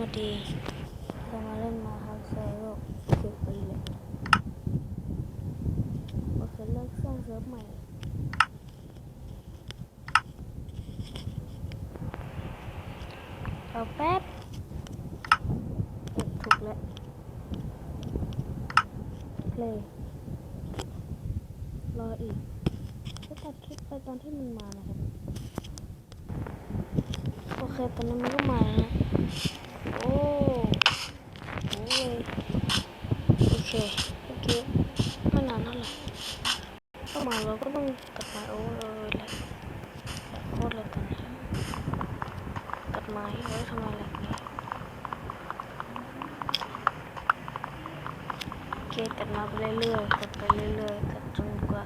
วัสดีเรามาเล่นมาครับเซิร์ฟโลกสิบปีเลยโอเคเลิกสร้างเซิร์ฟใหม่เอาแป๊บถูกแล้วเพลย์รออีกก็ตัดคลิปไปตอนที่มันมานะครับ โอเค ตอนนี้มันก็มาแล้วนะ โอ้โอ้ย โอเคโอเคไม่นานเท่าไหร่ก็มาเราก็ต้องกลับมาโอ้ยแหละแหละโคตรเลยตอนนี้กลับมาเฮ้ยทำไมแหละนี้โอเคกลับมาไปเรื่อยๆกลับไปเรื่อยๆกลับจนกว่า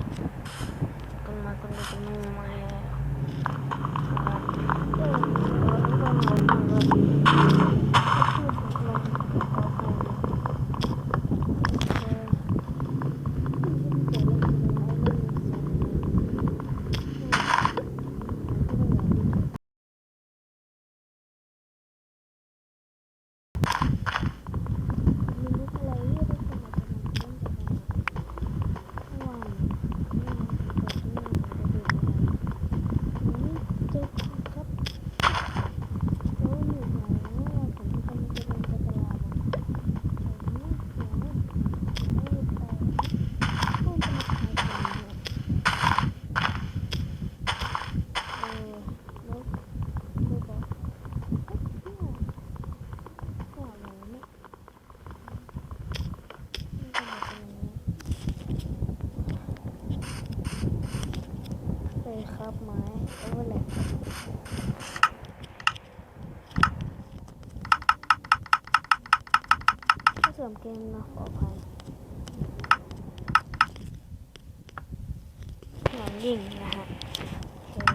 กันมากันมากันมามาแล้วอ่าเออเออเออเออเออ เลย ครับไม้แล้วก็และถ้าเสริมเกมนะขออภัยหนังยิงนะฮะโอเค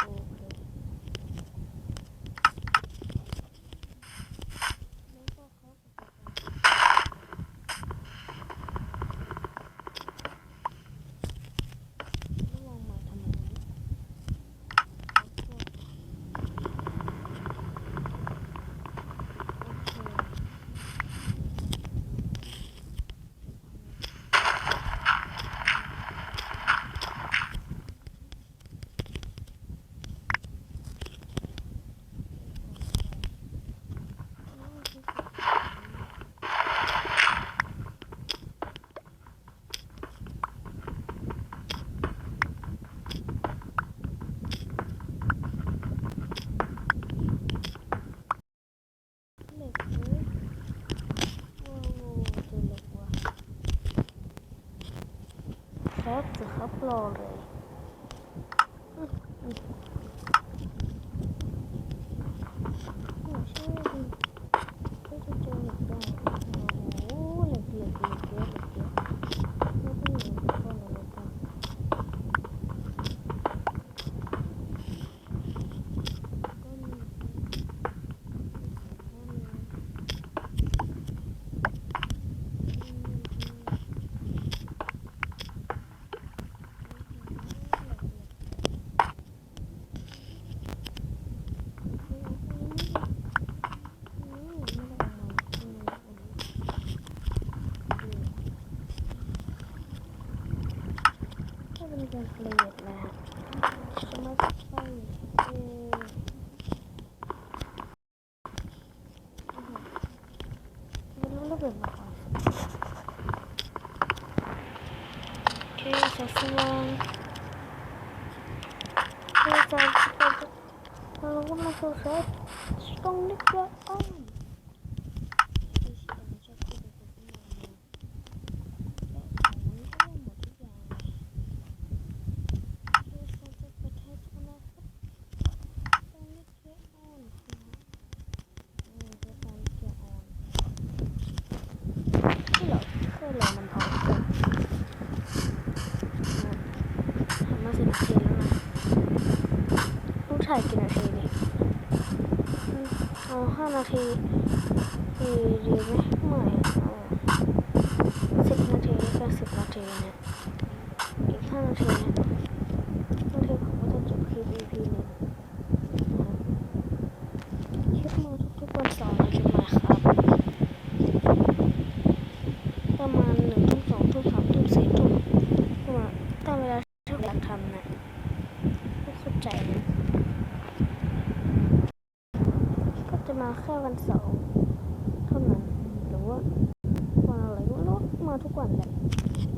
โอเคแล้วก็เขาก็จะ ระวังมาทำไมวะโอเคเหล็กเลยว้าวเจอเหล็กว่ะครับ จะครับรอเลยอื้ออื้อโอ้ใช่ดิก็จะเจอเหล็กได้โอ้โหเหล็กเหล็กเหล็กเยอะเหล็กเยอะไม่ต้องเหล็กก้อนเหล็กก้อนก้อนก้อน ก็จะมีการเปลี่ยนนะฮะจะมาไปเออไม่รู้ระเบิดมาก่อน โอเคแสงสว่า เอาห้านาทีดีดีไหมไม่สิบนาทีนี่สิบนาทีเนี่ยอีกห้านาทีเนี่ยนาทีผมก็จะจบคลิป EP หนึ่ ทุ的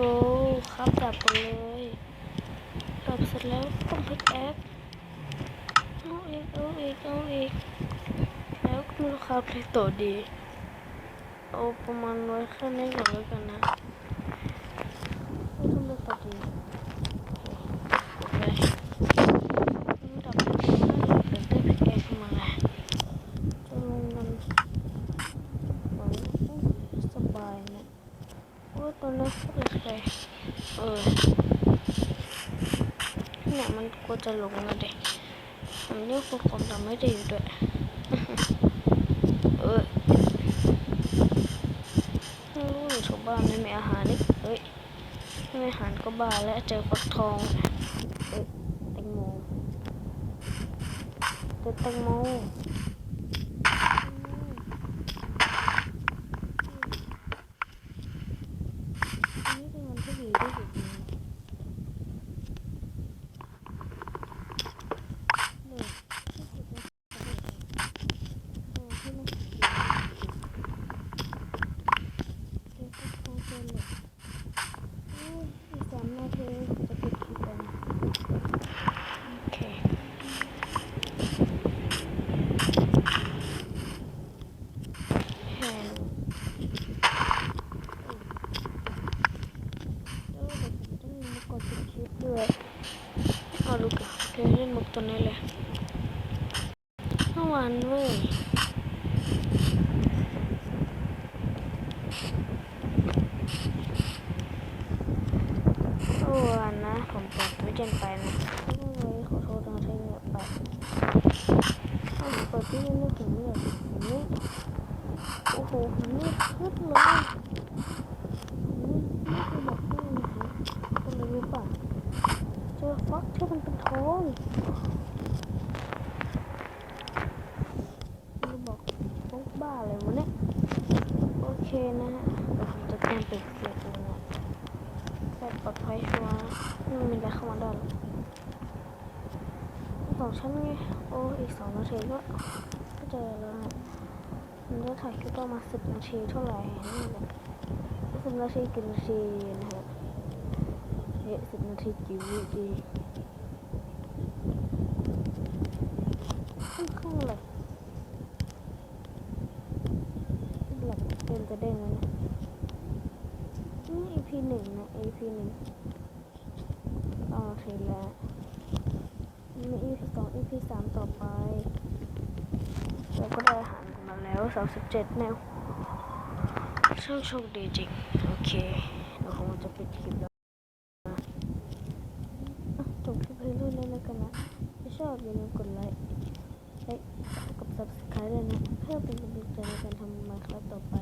โอ้ครับดับไปเลยดับเสร็จแล้วต้องพิกแอคเอาอีกเอาอีกเอาอีกแล้วก็ไม่รู้ครับเลยตัวดี เอาประมาณไว้แค่นี้ก่อนแล้วกันนะไม่ต้องเลือกตัวดีโอเคไป ดับเป็นเป็นได้พิกแอคมาแล้วจะลงมันเหมือนสบายนะว่าตอนแรกก็เลยเออเนี่ยมันกลัว จะหลงนะเด็กมันเรียกพวกความจำไม่ดีอยู่ด้วยเออไม่รู้อยู่ชาวบ้านไม่มีอาหารนี่เอ้ยไม่มีอาหารก็บ้าแล้วเจอฟักทองเอ้ยแตงโมเจอแตงโมอันนี้เป็นวันที่ดีที่สุดเลยเนี่ยที่สุดในชีวิตเลยเออที่ไม่ดีเจอพวกเขาเจอเลยโอ้ยอีกสามนาทีจะปิดคลิปแล้วนะโอเค แทนเออเดี๋ยวผมต้องมีมุกก่อนปิ ด้วยเอาลูกอะเดี๋ยวเล่นมุกตัวนี้เลยเมื่อวานเว้ยเมื่อวานนะ ผมเปิดไม่เจนไปนะก็เลยขอโทษทางที่เงียบไปถ้าผมเปิดที่นี่ไม่ถึงเนี่ยโอ้โหผมนี่ขึ้นเลยนี่นี่คือบอกให้นะคุณรู้ป่ะเจ อฟักที่มันเป็นทองมันบอกฟกบ้าเลยวะเนี่ย โอเคนะฮะเดี๋ยวผมจะเตรียมปิดเสียงนะแค่ปลอดภัยชัวร์ไม่มีอะไรเข้ามาได้หรอกบอกฉันไง โอ้ อีกสองนาทีก็ก็เจอแล้วฮะมันจะถ่ายคลิปประมาณสิบนาทีเท่าไหร่นี่แหละสิบนาทีกี่นาทีนะฮะ เฮ้สิบนาทีกี่วิดีค่อนข้างเลยหลับเกมจะเด้งแล้วนะนี่ EP หนึ่งนะ EP หนึ่งเอานาทีแล้วมี EP สอง EP สามต่อไปเราก็ได้อาหารกันมาแล้ว37แนวช่างโชคดีจริง โอเคเดี๋ยวคงจะปิดคลิปแล้ว คลิปให้รุ่นเล่นแล้วกันนะถ้าชอบอย่าลืมกดไลค์และกด subscribe ด้วยนะเพื่อเป็นกำลังใจในการทำมาครับต่อไป